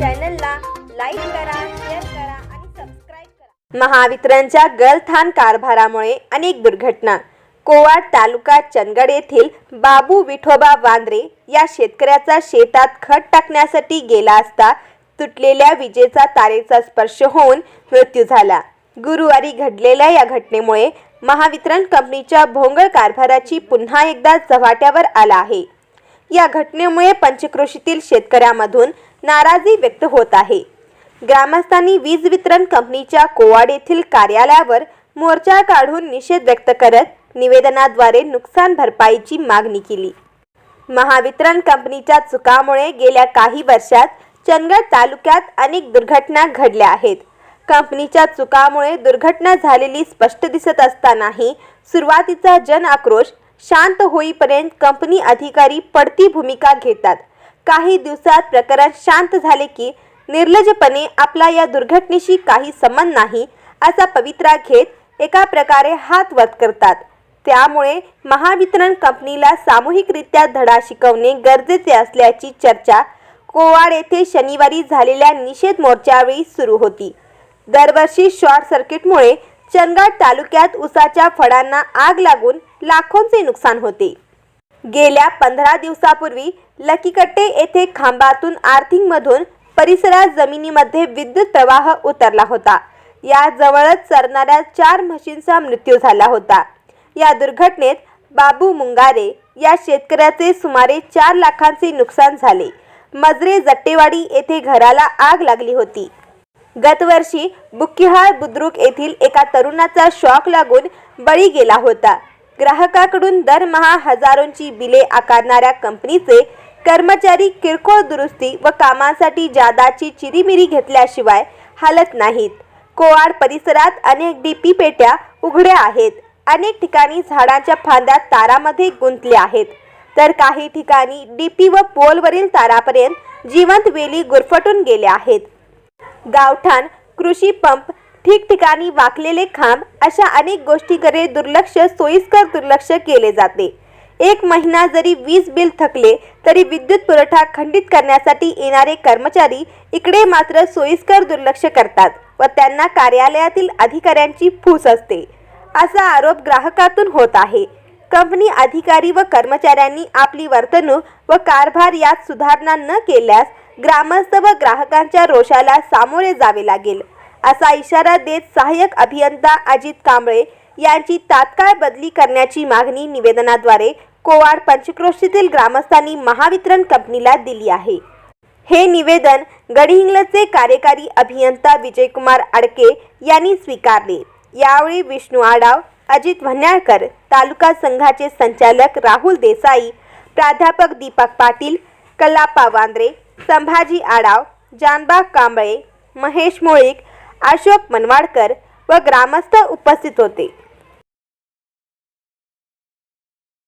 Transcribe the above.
चॅनलला लाईक करा शेअर करा आणि सबस्क्राईब करा. महावितरणच्या गलथान कारभारामुळे अनेक दुर्घटना. कोवाड तालुका चंदगड येथील बाबू विठोबा वांद्रे या शेतकऱ्याचा शेतात खत टाकण्यासाठी गेला असता तुटलेल्या विजेचा तारेचा स्पर्श होऊन मृत्यू झाला. गुरुवारी घडलेल्या या घटनेमुळे महावितरण कंपनीच्या भोंगळ कारभाराची पुन्हा एकदा चव्हाट्यावर आला आहे. या घटनेमुळे पंचक्रोशीतील शेतकऱ्यामधून नाराजी व्यक्त होत आहे. ग्रामस्थांनी वीज वितरण कंपनीच्या कोवाड येथील कार्यालयावर मोर्चा काढून निषेध व्यक्त करत निवेदनाद्वारे नुकसान भरपाईची मागणी केली. महावितरण कंपनीच्या चुकामुळे गेल्या काही वर्षात चंदगड तालुक्यात अनेक दुर्घटना घडल्या आहेत. कंपनीच्या चुकामुळे दुर्घटना झालेली स्पष्ट दिसत असतानाही सुरुवातीचा जन आक्रोश शांत होईपर्यंत कंपनी अधिकारी पडती भूमिका घेतात. काही दिवसात प्रकरण शांत झाले की निर्लजपणे आपला या दुर्घटनेशी काही संबंध नाही असा पवित्रा घेत एका प्रकारे हात वत करतात. त्यामुळे महावितरण कंपनीला सामूहिकरित्या धडा शिकवणे गरजेचे असल्याची चर्चा कोवाड येथे शनिवारी झालेल्या निषेध मोर्चावेळी सुरू होती. दरवर्षी शॉर्ट सर्किटमुळे चंदगड तालुक्यात उसाच्या फळांना आग लागून लाखोंचे नुकसान होते. गेल्या पंधरा दिवसापूर्वी लकीकट्टे येथे खांबातून आर्थिंगमधून परिसरात जमिनीमध्ये विद्युत प्रवाह उतरला होता. या जवळच चरणाऱ्या चार म्हशींचा मृत्यू झाला होता. या दुर्घटनेत बाबू मुंगारे या शेतकऱ्याचे सुमारे चार लाखांचे नुकसान झाले. मजरे जट्टेवाडी येथे घराला आग लागली होती. गतवर्षी बुक्कीहाळ बुद्रुक येथील एका तरुणाचा शॉक लागून बळी गेला होता. ग्राहकाकडून दरमहा हजारोंची बिले आकारणाऱ्या कंपनीचे कर्मचारी किरकोळ दुरुस्ती व कामांसाठी जादाची चिरीमिरी घेतल्याशिवाय हालत नाहीत. कोवाड परिसरात अनेक डीपी पेट्या उघड्या आहेत. अनेक ठिकाणी झाडांच्या फांद्या तारामध्ये गुंतल्या आहेत. तर काही ठिकाणी डीपी व पोलवरील तारापर्यंत जिवंत वेली गुरफटून गेल्या आहेत. गावठाण कृषी पंप ठिकठिकाणी वाकलेले खांब अशा अनेक गोष्टीकडे दुर्लक्ष सोयीस्कर दुर्लक्ष केले जाते. एक महिना जरी वीज बिल थकले तरी विद्युत पुरवठा खंडित करण्यासाठी येणारे कर्मचारी इकडे मात्र सोयीस्कर दुर्लक्ष करतात व त्यांना कार्यालयातील अधिकाऱ्यांची फूस असते. असा आरोप ग्राहकातून होत आहे. कंपनी अधिकारी व कर्मचाऱ्यांनी आपली वर्तणूक व कारभार यात सुधारणा न केल्यास ग्रामस्थ व ग्राहकांच्या रोषाला सामोरे जावे लागेल. असा इशारा देत सहाय्यक अभियंता अजित कांबळे यांची तात्काळ बदली करण्याची मागणी निवेदनाद्वारे कोवाड पंचक्रोशीतील ग्रामस्थांनी महावितरण कंपनीला दिली आहे. हे निवेदन गडहिंग्लजचे कार्यकारी अभियंता विजयकुमार आडके यांनी स्वीकारले. यावेळी विष्णू आडाव अजित भन्याळकर तालुका संघाचे संचालक राहुल देसाई प्राध्यापक दीपक पाटील कलापा वांद्रे संभाजी आडाव जानबाग कांबळे महेश मोळीक अशोक मनवाडकर व ग्रामस्थ उपस्थित होते.